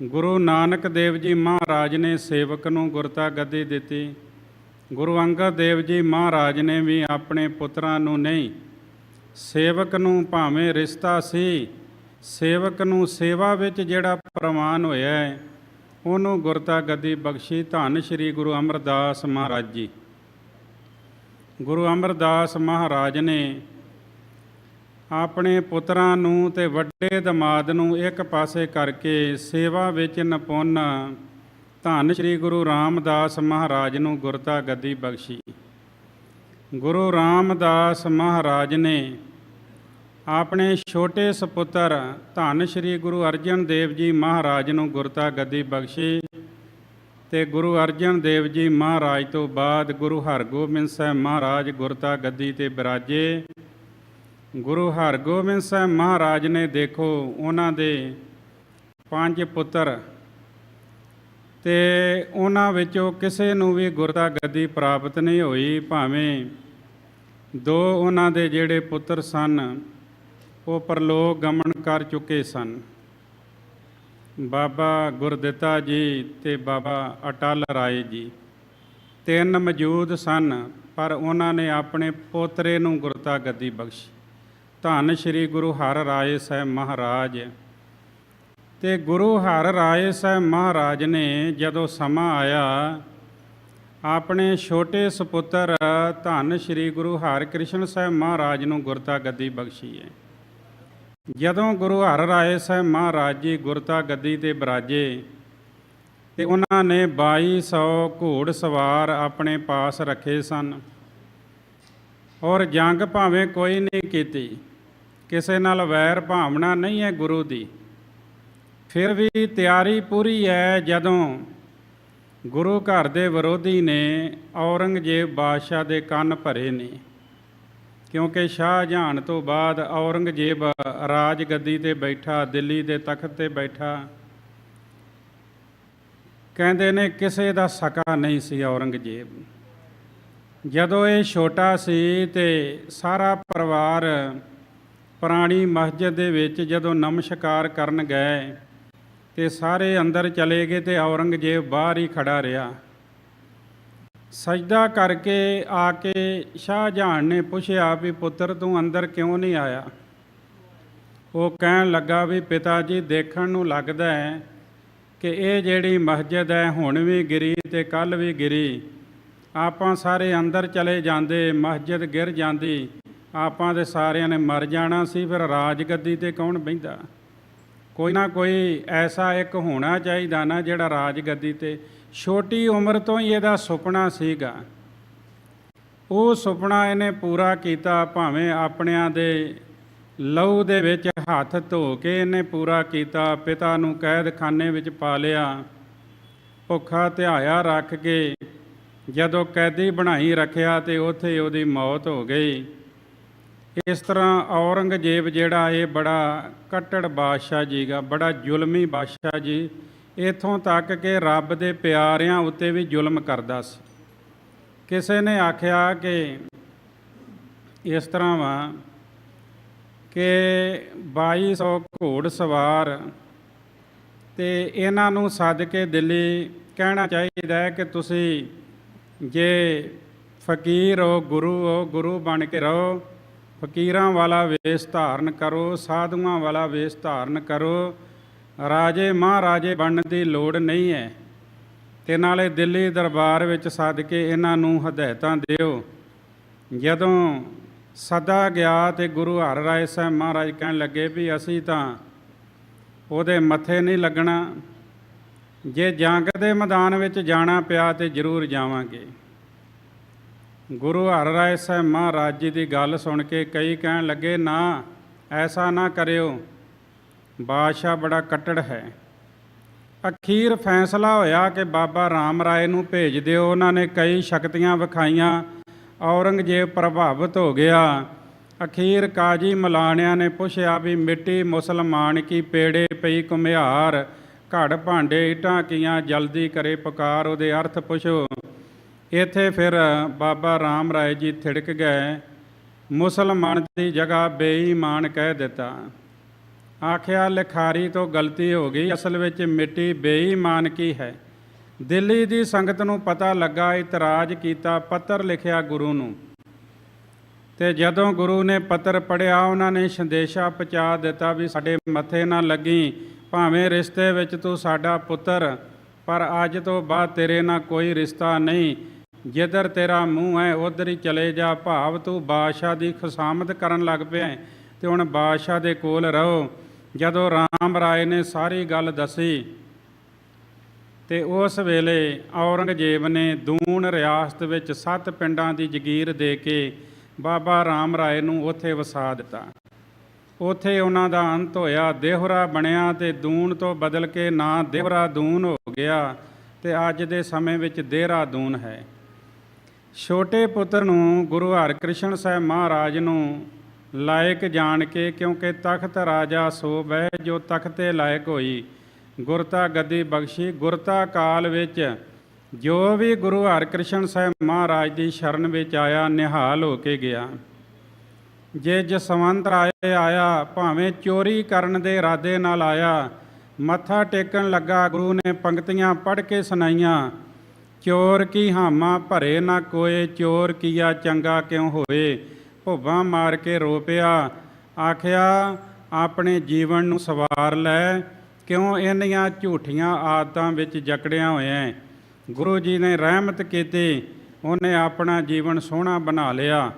ਗੁਰੂ ਨਾਨਕ ਦੇਵ ਜੀ ਮਹਾਰਾਜ ਨੇ ਸੇਵਕ ਨੂੰ ਗੁਰਤਾ ਗੱਦੀ ਦਿੱਤੀ। ਗੁਰੂ ਅੰਗਦ ਦੇਵ ਜੀ ਮਹਾਰਾਜ ਨੇ ਵੀ ਆਪਣੇ ਪੁੱਤਰਾਂ ਨੂੰ ਨਹੀਂ, ਸੇਵਕ ਨੂੰ ਭਾਵੇਂ ਰਿਸ਼ਤਾ ਸੀ, ਸੇਵਕ ਨੂੰ ਸੇਵਾ ਵਿੱਚ ਜਿਹੜਾ ਪ੍ਰਮਾਨ ਹੋਇਆ ਹੈ, ਉਹਨੂੰ ਗੁਰਤਾ ਗੱਦੀ ਬਖਸ਼ੀ ਧੰਨ ਸ੍ਰੀ ਗੁਰੂ ਅਮਰਦਾਸ ਮਹਾਰਾਜ ਜੀ। ਗੁਰੂ ਅਮਰਦਾਸ ਮਹਾਰਾਜ ਨੇ ਆਪਣੇ ਪੁੱਤਰਾਂ ਨੂੰ ਤੇ ਵੱਡੇ ਦਮਾਦ ਨੂੰ ਇੱਕ ਪਾਸੇ ਕਰਕੇ ਸੇਵਾ ਵਿੱਚ ਨਿਪੁੰਨ, ਧੰਨ ਸ੍ਰੀ ਗੁਰੂ ਰਾਮਦਾਸ ਮਹਾਰਾਜ ਨੂੰ ਗੁਰਤਾ ਗੱਦੀ ਬਖਸ਼ੀ। ਗੁਰੂ ਰਾਮਦਾਸ ਮਹਾਰਾਜ ਨੇ ਆਪਣੇ ਛੋਟੇ ਸੁਪੁੱਤਰ ਧੰਨ ਸ੍ਰੀ ਗੁਰੂ ਅਰਜਨ ਦੇਵ ਜੀ ਮਹਾਰਾਜ ਨੂੰ ਗੁਰਤਾ ਗੱਦੀ ਬਖਸ਼ੀ ਤੇ ਗੁਰੂ ਅਰਜਨ ਦੇਵ ਜੀ ਮਹਾਰਾਜ ਤੋਂ ਬਾਅਦ ਗੁਰੂ ਹਰਗੋਬਿੰਦ ਸਾਹਿਬ ਮਹਾਰਾਜ ਗੁਰਤਾ ਗੱਦੀ ਤੇ ਬਿਰਾਜੇ। ਗੁਰੂ ਹਰਗੋਬਿੰਦ ਸਾਹਿਬ ਮਹਾਰਾਜ ਨੇ ਦੇਖੋ ਉਹਨਾਂ ਦੇ ਪੰਜ ਪੁੱਤਰ ਤੇ ਉਹਨਾਂ ਵਿੱਚੋਂ ਕਿਸੇ ਨੂੰ ਵੀ ਗੁਰਤਾ ਗੱਦੀ ਪ੍ਰਾਪਤ ਨਹੀਂ ਹੋਈ, ਭਾਵੇਂ ਦੋ ਉਹਨਾਂ ਦੇ ਜਿਹੜੇ ਪੁੱਤਰ ਸਨ, ਉਹ ਪਰਲੋਕ ਗਮਨ ਕਰ ਚੁੱਕੇ ਸਨ। ਬਾਬਾ ਗੁਰਦਿੱਤਾ ਜੀ ਤੇ ਬਾਬਾ ਅਟਲ ਰਾਏ ਜੀ ਤਿੰਨ ਮੌਜੂਦ ਸਨ, ਪਰ ਉਹਨਾਂ ਨੇ ਆਪਣੇ ਪੋਤਰੇ ਨੂੰ ਗੁਰਤਾ ਗੱਦੀ ਬਖਸ਼ੀ। ਧੰਨ ਸ੍ਰੀ ਗੁਰੂ ਹਰ ਰਾਏ ਸਾਹਿਬ ਮਹਾਰਾਜ। ਤੇ ਗੁਰੂ ਹਰ ਰਾਏ ਸਾਹਿਬ ਮਹਾਰਾਜ ਨੇ ਜਦੋਂ ਸਮਾਂ ਆਇਆ, ਆਪਣੇ ਛੋਟੇ ਸੁਪੁੱਤਰ ਧੰਨ ਸ੍ਰੀ ਗੁਰੂ ਹਰਿਕ੍ਰਿਸ਼ਨ ਸਾਹਿਬ ਮਹਾਰਾਜ ਨੂੰ ਗੁਰਤਾ ਗੱਦੀ ਬਖਸ਼ੀ ਹੈ ਜਦੋਂ ਗੁਰੂ ਹਰ ਰਾਏ ਸਾਹਿਬ ਮਹਾਰਾਜ ਜੀ ਗੁਰਤਾ ਗੱਦੀ ਤੇ ਬਰਾਜੇ, ਤੇ ਉਹਨਾਂ ਨੇ 2200 ਘੋੜ ਸਵਾਰ ਆਪਣੇ ਪਾਸ ਰੱਖੇ ਸਨ ਔਰ ਜੰਗ ਭਾਵੇਂ ਕੋਈ ਨਹੀਂ ਕੀਤੀ। ਕਿਸੇ ਨਾਲ ਵੈਰ ਭਾਵਨਾ ਨਹੀਂ ਹੈ ਗੁਰੂ ਦੀ। ਫਿਰ ਵੀ ਤਿਆਰੀ ਪੂਰੀ ਹੈ ਜਦੋਂ ਗੁਰੂ ਘਰ ਦੇ ਵਿਰੋਧੀ ਨੇ ਔਰੰਗਜ਼ੇਬ ਬਾਦਸ਼ਾਹ ਦੇ ਕੰਨ ਭਰੇ ਨੇ। ਕਿਉਂਕਿ ਸ਼ਾਹਜਹਾਨ ਤੋਂ ਬਾਅਦ ਔਰੰਗਜ਼ੇਬ ਰਾਜ ਗੱਦੀ ਤੇ ਬੈਠਾ, ਦਿੱਲੀ ਦੇ ਤਖਤ ਤੇ ਬੈਠਾ। ਕਹਿੰਦੇ ਨੇ ਕਿਸੇ ਦਾ ਸਕਾ ਨਹੀਂ ਸੀ ਔਰੰਗਜ਼ੇਬ। ਜਦੋਂ ਇਹ ਛੋਟਾ ਸੀ ਤੇ ਸਾਰਾ ਪਰਿਵਾਰ ਪੁਰਾਣੀ ਮਸਜਿਦ ਦੇ ਵਿੱਚ ਜਦੋਂ ਨਮਸਕਾਰ ਕਰਨ ਗਏ ਤੇ ਸਾਰੇ ਅੰਦਰ ਚਲੇ ਗਏ ਤੇ ਔਰੰਗਜ਼ੇਬ ਬਾਹਰ ਹੀ ਖੜਾ ਰਿਹਾ। ਸਜਦਾ ਕਰਕੇ ਆ ਕੇ ਸ਼ਾਹਜਹਾਨ ਨੇ ਪੁੱਛਿਆ ਵੀ, ਪੁੱਤਰ, ਤੂੰ ਅੰਦਰ ਕਿਉਂ ਨਹੀਂ ਆਇਆ? ਉਹ ਕਹਿਣ ਲੱਗਾ ਵੀ, ਪਿਤਾ ਜੀ, ਦੇਖਣ ਨੂੰ ਲੱਗਦਾ ਹੈ ਕਿ ਇਹ ਜਿਹੜੀ ਮਸਜਿਦ ਹੈ, ਹੁਣ ਵੀ ਗਿਰੀ ਤੇ ਕੱਲ ਵੀ ਗਿਰੀ। ਆਪਾਂ ਸਾਰੇ ਅੰਦਰ ਚਲੇ ਜਾਂਦੇ, ਮਸਜਿਦ ਗਿਰ ਜਾਂਦੀ। ਆਪਾਂ ਦੇ ਸਾਰਿਆਂ ਨੇ ਮਰ ਜਾਣਾ ਸੀ, ਫਿਰ ਰਾਜ ਗੱਦੀ ਤੇ ਕੌਣ ਬਹਿੰਦਾ? ਕੋਈ ਨਾ ਕੋਈ ਐਸਾ ਇੱਕ ਹੋਣਾ ਚਾਹੀਦਾ ਨਾ ਜਿਹੜਾ ਰਾਜ ਗੱਦੀ ਤੇ ਛੋਟੀ ਉਮਰ ਤੋਂ ਹੀ ਇਹਦਾ ਸੁਪਨਾ ਸੀਗਾ। ਉਹ ਸੁਪਨਾ ਇਹਨੇ ਪੂਰਾ ਕੀਤਾ ਭਾਵੇਂ ਆਪਣਿਆਂ ਦੇ ਲਹੂ ਦੇ ਵਿੱਚ ਹੱਥ ਧੋ ਕੇ ਇਹਨੇ ਪੂਰਾ ਕੀਤਾ, ਪਿਤਾ ਨੂੰ ਕੈਦਖਾਨੇ ਵਿੱਚ ਪਾ ਲਿਆ, ਭੁੱਖਾ ਧਿਆਇਆ ਰੱਖ ਕੇ ਜਦੋਂ ਕੈਦੀ ਬਣਾਈ ਰੱਖਿਆ ਤੇ ਉੱਥੇ ਉਹਦੀ ਮੌਤ ਹੋ ਗਈ। ਇਸ ਤਰ੍ਹਾਂ ਔਰੰਗਜ਼ੇਬ ਜਿਹੜਾ ਇਹ ਬੜਾ ਕੱਟੜ ਬਾਦਸ਼ਾਹ ਜੀਗਾ ਬੜਾ ਜ਼ੁਲਮੀ ਬਾਦਸ਼ਾਹ ਜੀ, ਇਥੋਂ ਤੱਕ ਕਿ ਰੱਬ ਦੇ ਪਿਆਰਿਆਂ ਉੱਤੇ ਵੀ ਜ਼ੁਲਮ ਕਰਦਾ ਸੀ। ਕਿਸੇ ਨੇ ਆਖਿਆ ਕਿ ਇਸ ਤਰ੍ਹਾਂ ਵਾ ਕਿ 2200 ਘੋੜ ਸਵਾਰ ਤੇ ਇਹਨਾਂ ਨੂੰ ਸੱਦ ਕੇ ਦਿੱਲੀ ਕਹਿਣਾ ਚਾਹੀਦਾ ਹੈ ਕਿ ਤੁਸੀਂ ਜੇ ਫਕੀਰ ਹੋ, ਗੁਰੂ ਹੋ, ਗੁਰੂ ਬਣ ਕੇ ਰਹੋ ਫਕੀਰਾਂ ਵਾਲਾ ਵੇਸ਼ ਧਾਰਨ ਕਰੋ, ਸਾਧੂਆਂ ਵਾਲਾ ਵੇਸ਼ ਧਾਰਨ ਕਰੋ। ਰਾਜੇ ਮਹਾਰਾਜੇ ਬਣਨ ਦੀ ਲੋੜ ਨਹੀਂ ਹੈ। ਤੇ ਨਾਲੇ ਦਿੱਲੀ ਦਰਬਾਰ ਵਿੱਚ ਸੱਦ ਕੇ ਇਹਨਾਂ ਨੂੰ ਹਦਾਇਤਾਂ ਦਿਓ। ਜਦੋਂ ਸਦਾ ਗਿਆ ਤੇ ਗੁਰੂ ਹਰ ਰਾਏ ਸਾਹਿਬ ਮਹਾਰਾਜ ਕਹਿਣ ਲੱਗੇ ਵੀ ਅਸੀਂ ਤਾਂ ਉਹਦੇ ਮੱਥੇ ਨਹੀਂ ਲੱਗਣਾ, ਜੇ ਜੰਗ ਦੇ ਮੈਦਾਨ ਵਿੱਚ ਜਾਣਾ ਪਿਆ ਤੇ ਜ਼ਰੂਰ ਜਾਵਾਂਗੇ। ਗੁਰੂ ਹਰ ਰਾਏ ਸਾਹਿਬ ਮਹਾਰਾਜ ਜੀ ਦੀ ਗੱਲ ਸੁਣ ਕੇ ਕਈ ਕਹਿਣ ਲੱਗੇ, ਨਾ, ਐਸਾ ਨਾ ਕਰਿਓ। ਬਾਦਸ਼ਾਹ ਬੜਾ ਕੱਟੜ ਹੈ। ਅਖੀਰ ਫੈਸਲਾ ਹੋਇਆ ਕਿ ਬਾਬਾ ਰਾਮ ਰਾਏ ਨੂੰ ਭੇਜ ਦਿਓ। ਉਹਨਾਂ ਨੇ ਕਈ ਸ਼ਕਤੀਆਂ ਵਿਖਾਈਆਂ। ਔਰੰਗਜ਼ੇਬ ਪ੍ਰਭਾਵਿਤ ਹੋ ਗਿਆ। ਅਖੀਰ ਕਾਜੀ ਮਲਾਣਿਆਂ ਨੇ ਪੁੱਛਿਆ ਵੀ, ਮਿੱਟੀ ਮੁਸਲਮਾਨ ਕੀ ਪੇੜੇ ਪਈ ਕੁਮਿਹਾਰ ਘੜ ਭਾਂਡੇ ਇਟਾਂ ਕੀਆਂ? ਜਲਦੀ ਕਰੇ ਪੁਕਾਰ। ਉਹਦੇ ਅਰਥ ਪੁੱਛੋ। ਇੱਥੇ ਫਿਰ ਬਾਬਾ ਰਾਮ ਰਾਏ ਜੀ ਥਿੜਕ ਗਏ, ਮੁਸਲਮਾਨ ਦੀ ਜਗ੍ਹਾ ਬੇਈਮਾਨ ਕਹਿ ਦਿੱਤਾ। ਆਖਿਆ, ਲਿਖਾਰੀ ਤੋਂ ਗਲਤੀ ਹੋ ਗਈ, ਅਸਲ ਵਿੱਚ ਮਿੱਟੀ ਬੇਈਮਾਨ ਕੀ ਹੈ? ਦਿੱਲੀ ਦੀ ਸੰਗਤ ਨੂੰ ਪਤਾ ਲੱਗਾ, ਇਤਰਾਜ਼ ਕੀਤਾ ਪੱਤਰ ਲਿਖਿਆ ਗੁਰੂ ਨੂੰ। ਤੇ ਜਦੋਂ ਗੁਰੂ ਨੇ ਪੱਤਰ ਪੜਿਆ ਉਹਨਾਂ ਨੇ ਸੰਦੇਸ਼ਾ ਪਹੁੰਚਾ ਦਿੱਤਾ ਵੀ ਸਾਡੇ ਮੱਥੇ ਨਾ ਲੱਗੀ, ਭਾਵੇਂ ਰਿਸ਼ਤੇ ਵਿੱਚ ਤੂੰ ਸਾਡਾ ਪੁੱਤਰ, ਪਰ ਅੱਜ ਤੋਂ ਬਾਅਦ ਤੇਰੇ ਨਾਲ ਕੋਈ ਰਿਸ਼ਤਾ ਨਹੀਂ ਜਿੱਧਰ ਤੇਰਾ ਮੂੰਹ ਹੈ, ਉਧਰ ਹੀ ਚਲੇ ਜਾ। ਭਾਵ ਤੂੰ ਬਾਦਸ਼ਾਹ ਦੀ ਖੁਸ਼ਾਮਦ ਕਰਨ ਲੱਗ ਪਿਆ ਹੈ ਤੇ ਹੁਣ ਬਾਦਸ਼ਾਹ ਦੇ ਕੋਲ ਰਹੋ। ਜਦੋਂ ਰਾਮ ਰਾਏ ਨੇ ਸਾਰੀ ਗੱਲ ਦੱਸੀ ਤੇ ਉਸ ਵੇਲੇ ਔਰੰਗਜ਼ੇਬ ਨੇ ਦੂਣ ਰਿਆਸਤ ਵਿੱਚ ਸੱਤ ਪਿੰਡਾਂ ਦੀ ਜ਼ਗੀਰ ਦੇ ਕੇ ਬਾਬਾ ਰਾਮ ਰਾਏ ਨੂੰ ਉੱਥੇ ਵਸਾ ਦਿੱਤਾ। ਉੱਥੇ ਉਹਨਾਂ ਦਾ ਅੰਤ ਹੋਇਆ, ਦੇਹਰਾ ਬਣਿਆ ਤੇ ਦੂਨ ਤੋਂ ਬਦਲ ਕੇ ਨਾਂ ਦੇਹਰਾ ਦੂਨ ਹੋ ਗਿਆ ਤੇ ਅੱਜ ਦੇ ਸਮੇਂ ਵਿੱਚ ਦੇਹਰਾਦੂਨ ਹੈ। ਛੋਟੇ ਪੁੱਤਰ ਨੂੰ ਗੁਰੂ ਹਰਿਕ੍ਰਿਸ਼ਨ ਸਾਹਿਬ ਮਹਾਰਾਜ ਨੂੰ ਲਾਇਕ ਜਾਣ ਕੇ ਕਿਉਂਕਿ ਤਖਤ ਰਾਜਾ ਸੋ ਬਹਿ ਜੋ ਤਖਤੇ ਲਾਇਕ ਹੋਈ। ਗੁਰਤਾ ਗੱਦੀ ਬਖਸ਼ੀ। ਗੁਰਤਾ ਕਾਲ ਵਿੱਚ ਜੋ ਵੀ ਗੁਰੂ ਹਰਿਕ੍ਰਿਸ਼ਨ ਸਾਹਿਬ ਮਹਾਰਾਜ ਦੀ ਸ਼ਰਨ ਵਿੱਚ ਆਇਆ, ਨਿਹਾਲ ਹੋ ਕੇ ਗਿਆ। ਜੇ ਜਸਵੰਤ ਰਾਏ ਆਇਆ, ਭਾਵੇਂ ਚੋਰੀ ਕਰਨ ਦੇ ਇਰਾਦੇ ਨਾਲ ਆਇਆ, ਮੱਥਾ ਟੇਕਣ ਲੱਗਾ, ਗੁਰੂ ਨੇ ਪੰਕਤੀਆਂ ਪੜ੍ਹ ਕੇ ਸੁਣਾਈਆਂ ਚੋਰ ਕੀ ਹਾਮਾ ਭਰੇ ਨਾ ਕੋਏ, ਚੋਰ ਕੀਆ ਚੰਗਾ ਕਿਉ ਹੋਏ? ਭੁੱਬਾਂ ਮਾਰ ਕੇ ਰੋ ਪਿਆ ਆਖਿਆ, ਆਪਣੇ ਜੀਵਨ ਨੂੰ ਸਵਾਰ ਲੈ, ਕਿਉਂ ਇੰਨੀਆਂ ਝੂਠੀਆਂ ਆਦਤਾਂ ਵਿੱਚ ਜਕੜਿਆ ਹੋਇਆ ਗੁਰੂ ਜੀ ਨੇ ਰਹਿਮਤ ਕੀਤੀ, ਉਹਨੇ ਆਪਣਾ ਜੀਵਨ ਸੋਹਣਾ ਬਣਾ ਲਿਆ।